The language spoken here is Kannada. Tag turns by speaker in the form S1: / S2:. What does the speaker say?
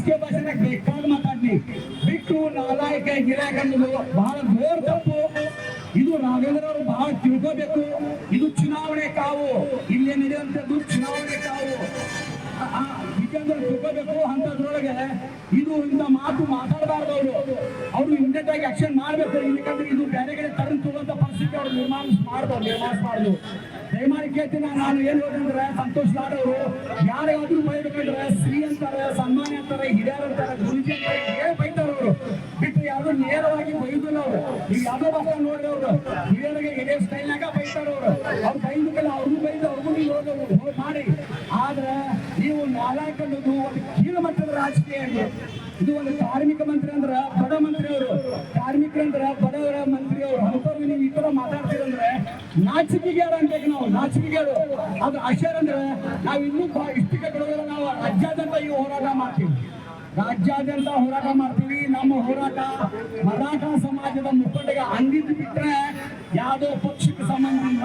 S1: ರಾಜಕೀಯ ಭಾಷೆನಾಗ ಬೇಕಾದ ಮಾತಾಡ್ಲಿ. ಬಿಟ್ಟು ನಾಲಾಯಕ ಗಿರಾಯಕ ಬಹಳ ದೊಡ್ಡ ತಪ್ಪು. ಇದು ರಾಘವೇಂದ್ರ ಅವರು ಬಹಳ ತಿಳ್ಕೋಬೇಕು. ಇದು ಚುನಾವಣೆ ಕಾವು. ಇಲ್ಲಿ ಅಂತದ್ದು ಚುನಾವಣೆ ಕಾವು. ಯಾಕಂದ್ರೆ ತಿಳ್ಕೋಬೇಕು ಅಂತದ್ರೊಳಗೆ ಇದು ಇಂಥ ಮಾತು ಮಾತಾಡಬಾರ್ದು ಅವರು. ಅವರು ಇಮಿಡಿಯೇಟ್ ಆಗಿ ಆಕ್ಷನ್ ಮಾಡ್ಬೇಕು. ಯಾಕಂದ್ರೆ ಇದು ಬೇರೆ ಕಡೆ ತರನ್ ತಗೊಳ್ಳೋಂಥ ಪರಿಸ್ಥಿತಿ ಅವ್ರು ನಿರ್ಮಾಣ ಮಾಡ್ಬಾರ್ದು ನಿರ್ಮಾಣಿಸಬಾರ್ದು ದಯಮಾಡಿ ಕೇಳ್ತೀನಿ ನಾನು. ಏನ್ ಹೇಳಿದ್ರೆ ಸಂತೋಷ್ ಲಾಡ್ ಅವರು ಯಾರಿಗಾದ್ರೂ ಅಂತಾರೆ ಸನ್ಮಾನ ಅಂತಾರೆ ಹಿರಿಯರು ಅಂತಾರೆ ಗುರುಜಿ ಅಂತಾರೆ ಬೈತಾರೆ ಅವರು. ಬಿಟ್ಟು ಯಾರು ನೇರವಾಗಿ ಬೈದಿಲ್ಲ ಅವರು. ಈಗ ಯಾವ್ದೋ ಬಸ್ ನೋಡ್ರಿ ಅವರು ಹಿರಿಯರಿಗೆ ಹಿರಿಯ ಸ್ಟೈಲ್ನಾಗ ಬೈತಾರ ಅವರು. ಅವ್ರು ಬೈದಕ್ಕೆಲ್ಲ ಅವ್ರಿಗೂ ಬೈದು ಅವ್ರಿಗೂ ನೀವು ಹೋಗಿ ಮಾಡಿ. ಆದ್ರೆ ನೀವು ನಾಲ್ಕು ಒಂದು ಕೀಳು ಮಟ್ಟದ ರಾಜಕೀಯ ಇದೆ ಇದು ಒಂದು ಕಾರ್ಮಿಕ ಮಂತ್ರಿ ಅಂದ್ರ ಬಡ ಮಂತ್ರಿ ಅವರು. ಕಾರ್ಮಿಕರಂದ್ರ ಬಡವರ ಮಂತ್ರಿ ಅವರು. ಅಂಥವ್ರಿಗೆ ನೀವು ಈ ತರ ಮಾತಾಡ್ತೀರಂದ್ರೆ ನಾಚಿಕೆಗೇಡು ಅನ್ಬೇಕು ನಾವು ನಾಚಿಕೆಗೇಡು. ಅದು ಅಶರ್ ಅಂದ್ರೆ ನಾವು ಇನ್ನೂ ಇಷ್ಟಕ್ಕೆ ಬಿಡೋದಿಲ್ಲ ನಾವು ರಾಜ್ಯಾದ್ಯಂತ ಈ ಹೋರಾಟ ಮಾಡ್ತೀವಿ. ರಾಜ್ಯಾದ್ಯಂತ ಹೋರಾಟ ಮಾಡ್ತೀವಿ. ನಮ್ಮ ಹೋರಾಟ ಮರಾಠ ಸಮಾಜದ ಮುಕ್ಕಂಡಗೆ ಅಂಗಿದ್ದು ಬಿಟ್ರೆ ಯಾವುದೋ ಪಕ್ಷಕ್ಕೆ ಸಂಬಂಧ ಇಲ್ಲ